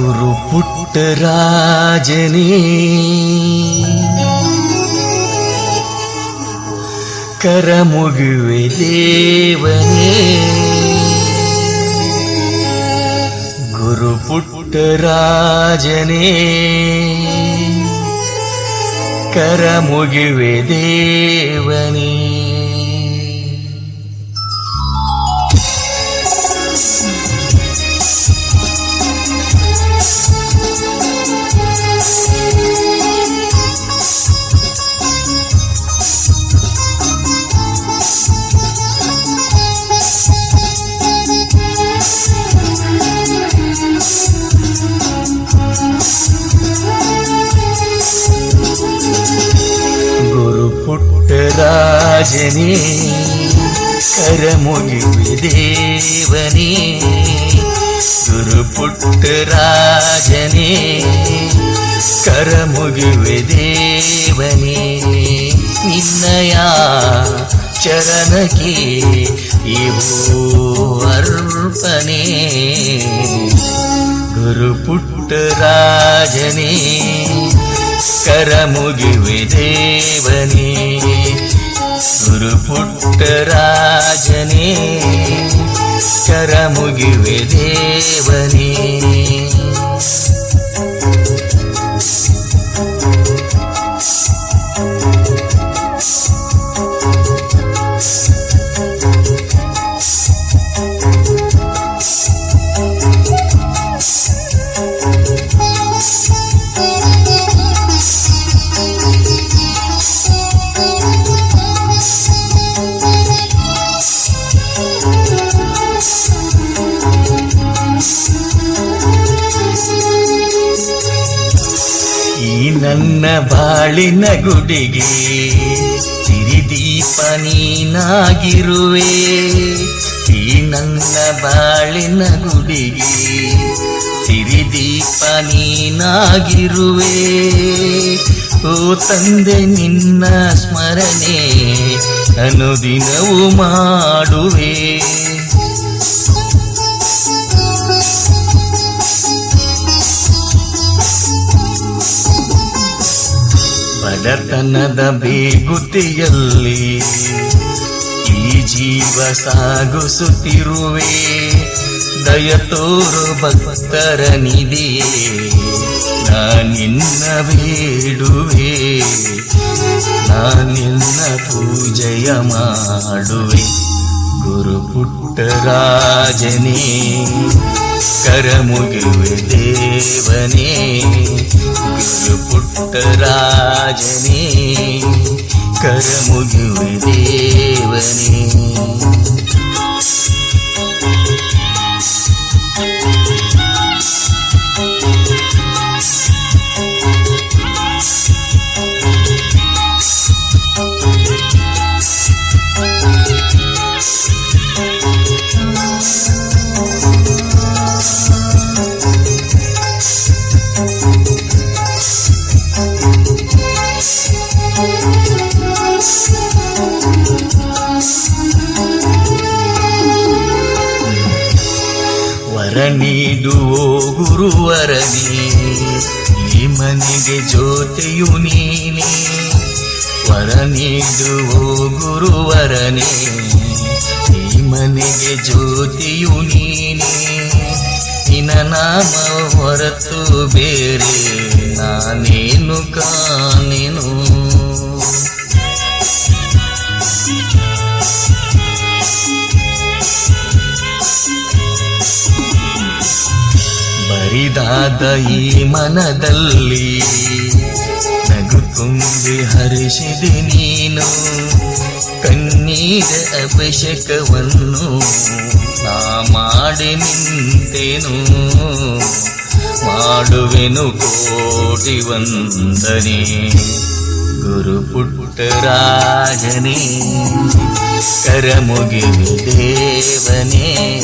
ಗುರು ಪುಟ್ಟರಾಜನೇ ಕರಮುಗುವೆ ದೇವನೇ ಪುಟ್ಟರಾಜನೇ ಕರಮುಗಿವಿ ದೇವನೇ ಗುರು ರಾಜನೇ ಕರಮುಗಿವೆ ದೇವನೇ, ನಿನ್ನಯ ಚರಣಕ್ಕೆ ಇವು ಅರ್ಪಣೆ. ಗುರು ಪುಟ್ಟರಾಜನೇ ಕರಮುಗಿವೆ ದೇವನೇ. ಗುರು ಪುಟ್ಟರಾಜನೇ ಕರಮುಗಿವೆ ದೇವನೇ ನನ್ನ ಬಾಳಿನ ಗುಡಿಗೆ ಸಿರಿದೀಪ ನೀನಾಗಿರುವೆ. ಈ ನನ್ನ ಬಾಳಿನ ಗುಡಿಗೆ ಸಿರಿದೀಪ ನೀನಾಗಿರುವೆ. ಓ ತಂದೆ, ನಿನ್ನ ಸ್ಮರಣೆ ಅನುದಿನವೂ ಮಾಡುವೆ. ಬಡತನದ ಬೇಗುತಿಯಲ್ಲಿ ಈ ಜೀವ ಸಾಗಿಸುತ್ತಿರುವೆ. ದಯ ತೋರು ಭಕ್ತರ ನಿಧಿಯೇ ನಾನಿನ್ನ ಬೇಡುವೆ. ನಾನಿನ್ನ ಪೂಜೆಯ ಮಾಡುವೆ. ಗುರು ಪುಟ್ಟರಾಜನೇ ಕರಮುಗಿವೆ ದೇವನೇ ಗುರು ಪುಟ್ಟರಾಜನೇ ಕರಮುಗಿವೆ ವರ ನೀಡುವೋ ಗುರುವರನೇ ಈ ಮನೆಗೆ ಜ್ಯೋತಿಯು ನೀನೆ. ವರ ನೀಡುವೋ ಗುರುವರನೇ ಈ ಮನೆಗೆ ಜ್ಯೋತಿಯು ನೀನೆ. ನಿನ್ನ ನಾಮ ಹೊರತು ಬೇರೆ ನಾನೇನು ಕಾಣೆನು ಬರಿದಾದ ಈ ಮನದಲ್ಲಿ ನಗು ತುಂಬಿ ಹರಿಸಿದೆ ನೀನು. ಕಣ್ಣೀರ ಅಭಿಷೇಕವನ್ನು ನಾ ಮಾಡಿ ನಿಂತೇನು. ಮಾಡುವೆನು ಕೋಟಿ ವಂದನೆ ಗುರು ಪುಟ್ಟರಾಜನೇ, ಕರಮುಗಿವೆ ದೇವನೇ.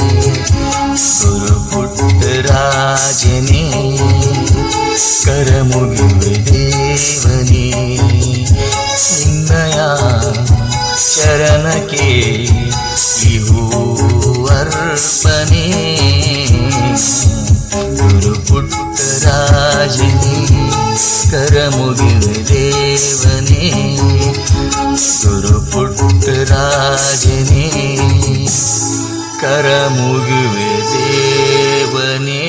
ಗುರು ಶರಣಕ್ಕೆ ಇವು ಅರ್ಪಣೆ ಗುರು ಪುಟ್ಟರಾಜನಿ ಕರಮುಗಿದೇವನೇ ಗುರು ಪುಟ್ಟರಾಜನಿ ಕರಮುಗಿದೇವನೇ